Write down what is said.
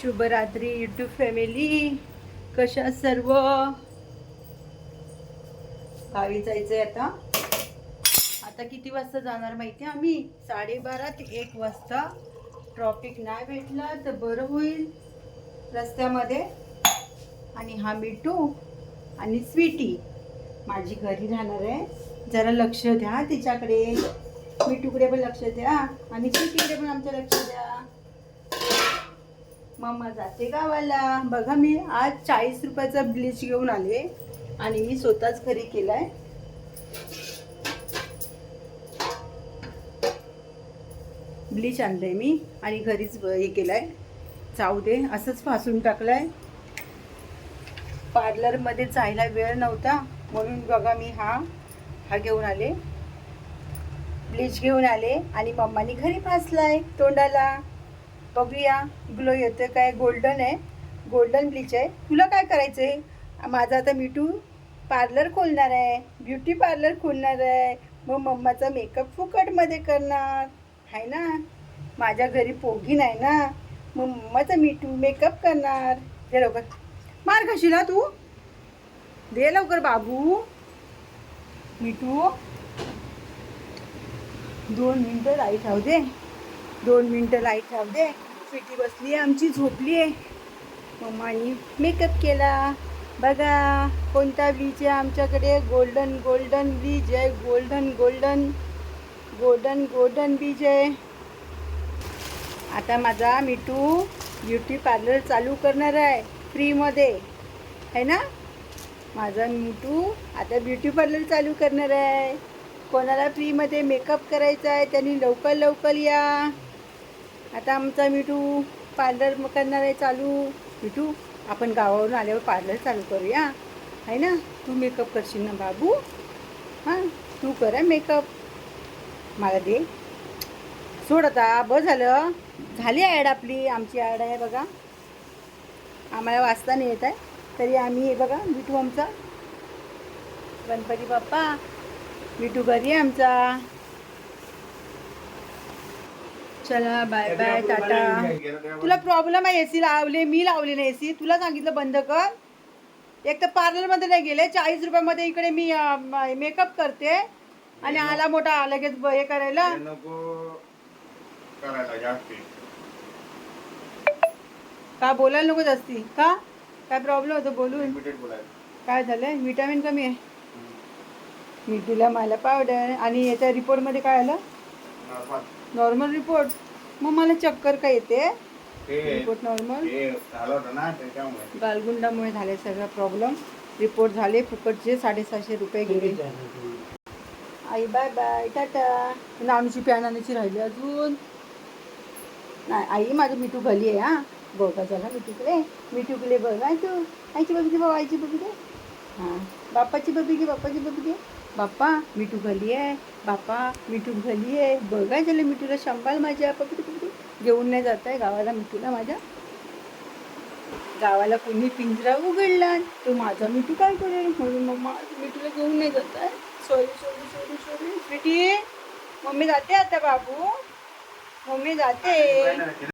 शुभरात्री YouTube family कशा सर्व? गावी जायचंय आता. आता किती वाजता जाणार माहिती आहे आम्ही? साडेबारा ते एक वाजता. ट्रॉफिक नाही भेटला तर बरं होईल रस्त्यामध्ये. आणि हा मिठू आणि स्वीटी माझी घरी राहणार आहे. जरा लक्ष द्या तिच्याकडे. मिठूकडे पण लक्ष द्या. आणि स्वीटीकडे पण आमचं लक्ष द्या. मम्मा जाते गावाला. बघा मी आज चाळीस रुपयाचा ब्लीच घेऊन आले आणि मी स्वतःच घरी केलाय. ब्लीच आणलंय मी आणि घरीच हे केलाय. जाऊ दे असंच फासून टाकलंय. पार्लरमध्ये जायला वेळ नव्हता म्हणून बघा मी हा हा घेऊन आले. ब्लीच घेऊन आले आणि मम्मानी घरी फासलाय तोंडाला. बघूया. ग्लो येतो काय? गोल्डन आहे. गोल्डन ब्लीच आहे. तुला काय करायचं आहे माझं आता मिठू पार्लर खोलणार आहे. ब्युटी पार्लर खोलणार आहे. मग मम्माचा मेकअप फुकटमध्ये करणार. आहे ना? माझ्या घरी पोगी नाही ना? मग मम्माचा मिठू मेकअप करणार. दे लवकर. मार खाशील तू. दे लवकर बाबू. मिठू. दोन मिनटं लाइट राहू दे. दोन मिनटं लाइट राहू दे. पिटी बसली आहे आमची झोपली आहे. मम्मानी मेकअप केला. बघा कोणता ब्लीच आहे आमच्याकडे? गोल्डन गोल्डन ब्लीच आहे गोल्डन गोल्डन गोल्डन गोल्डन बीज आहे. आता माझा मिठू ब्युटी पार्लर चालू करणार आहे फ्रीमध्ये आहे ना? माझा मिठू आता ब्युटी पार्लर चालू करणार आहे. कोणाला फ्रीमध्ये मेकअप करायचा आहे त्यांनी लवकर लवकर या. आता आमचा मिठू पार्लर करणार आहे चालू. मिठू आपण गावावरून आल्यावर पार्लर चालू करूया. आहे ना? तू मेकअप करशील ना बाबू? हां? तू करा मेकअप मला दे. सोड आता बरं झालं. झाली ॲड आपली. आमची ॲड आहे बघा. आम्हाला वाचता नाही येत आहे. तरी आम्ही बघा मिठू आमचा. गणपती बाप्पा. मिठू घरी आहे आमचा. चला बाय बाय टाटा. तुला प्रॉब्लेम आहे एसी लावले मी लावले नाही एसी तुला सांगितलं बंद कर. एक तर पार्लरमध्ये नाही गेले चाळीस रुपयामध्ये इकडे मी मेकअप करते. आणि आला मोठा लगेच हे करायला. का बोलायला नको जास्ती? का? काय प्रॉब्लेम होतो बोलून? काय झालं विटॅमिन कमी आहे. मिठूला मला पावडर आणि याच्या रिपोर्टमध्ये काय आलं? नॉर्मल नॉर्मल रिपोर्ट मग मला चक्कर काय येते? रिपोर्ट नॉर्मल गालगुंडामुळे झाले सगळा प्रॉब्लेम रिपोर्ट झाले फुकटचे साडेसहाशे रुपये गेले. आई बाय बाय टाटा. नानूची प्या नानूची राहिली अजून. नाही आई माझं मिठू घली आहे हा. बघा चला मिठूकडे मिठूकडे बघा तू. आईची बघी दे बाबा आईची बघी दे. हां. बाप्पाची बघी घे बाप्पाची बघी दे बाप्पा मिठू घाली आहे. बाप्पा मिठू घाली आहे. बघा झालं मिठूला शंभाल माझ्या पकडी घेऊन नाही जात आहे गावाला मिठूला माझ्या. गावाला कोणी पिंजरा उघडला तो माझा मिठू काय करेल? म्हणून मम्मा मिठूला घेऊन नाही जात आहे. सॉरी सॉरी सॉरी सॉरी मिठी मम्मी जाते आता बाबू. मम्मी जाते.